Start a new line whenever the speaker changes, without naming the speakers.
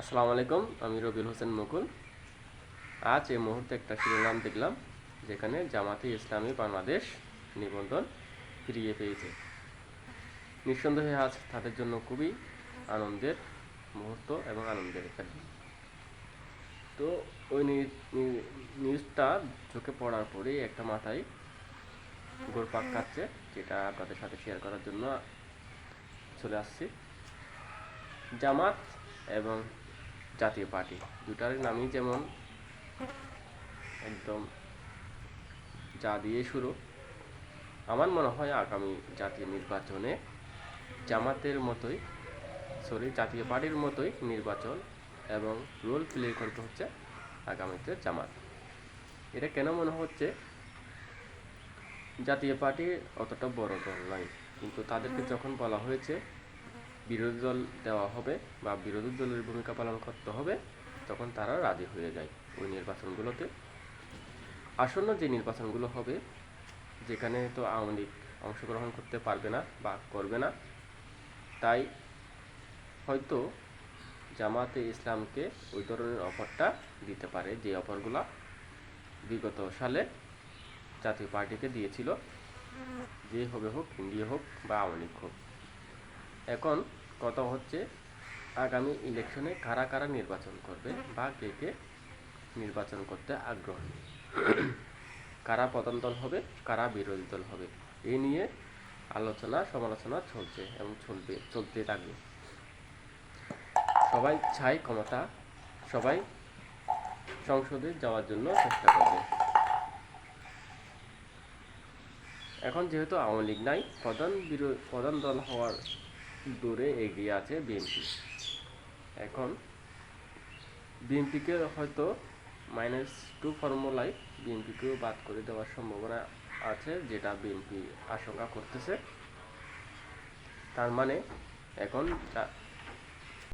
আসসালামু আলাইকুম, আমি রবিউল হোসেন মুকুল। আজ এই মুহূর্তে একটা শিরোনাম দেখলাম, যেখানে জামাতে ইসলামী বাংলাদেশ নিবন্ধন ফিরিয়ে পেয়েছে। নিঃসন্দেহে আজ তাদের জন্য খুবই আনন্দের মুহূর্ত এবং আনন্দের দিন। তো ওই নিউজটা চোখে পড়ার পরেই একটা মাথায় গোরপাক কাটছে যেটা আপনাদের সাথে শেয়ার করার জন্য চলে আসছি। জামাত এবং জাতীয় পার্টি। দুটার নামই যেমন একদম যা দিয়ে শুরু। আমার মনে হয় আগামী জাতীয় নির্বাচনে জামাতের মতোই সরি জাতীয় পার্টির মতোই নির্বাচন এবং রোল প্লে করতে হচ্ছে আগামীতে জামাত। এটা কেন মনে হচ্ছে? জাতীয় পার্টি অতটা বড় দল নয়, কিন্তু তাদেরকে যখন বলা হয়েছে বিরোধী দল দেওয়া হবে বা বিরোধী দলের ভূমিকা পালন করতে হবে, তখন তারা রাজি হয়ে যায় ওই নির্বাচনগুলোতে। আসন্ন যে নির্বাচনগুলো হবে, যেখানে তো আওয়ামী লীগ অংশগ্রহণ করতে পারবে না বা করবে না, তাই হয়তো জামাতে ইসলামকে ওই ধরনের অফারটা দিতে পারে, যে অফারগুলা বিগত সালে জাতীয় পার্টিকে দিয়েছিল, যে হবে হোক ইন্ডিয়া হোক বা আওয়ামী লীগ হোক। এখন কথা হচ্ছে? আগামী ইলেকশনে কারা কারা নির্বাচন করবে বা কে কে নির্বাচন করতে আগ্রহী? কারা প্রধান দল হবে, কারা বিরোধী দল হবে? এই নিয়ে আলোচনা, সমালোচনা চলছে এবং চলবে, চলতে থাকবে। সবাই চায় ক্ষমতা, সবাই সংসদে যাওয়ার জন্য চেষ্টা করবে। এখন যেহেতু আওয়ামী লীগ নাই, প্রধান প্রধান দল হওয়ার দূরে এগিয়ে আছে বিএনপি। এখন বিএনপিকে হয়তো মাইনাস টু ফর্মুলায় বিএনপিকেও বাদ করে দেওয়ার সম্ভাবনা আছে, যেটা বিএনপি আশঙ্কা করতেছে। তার মানে এখন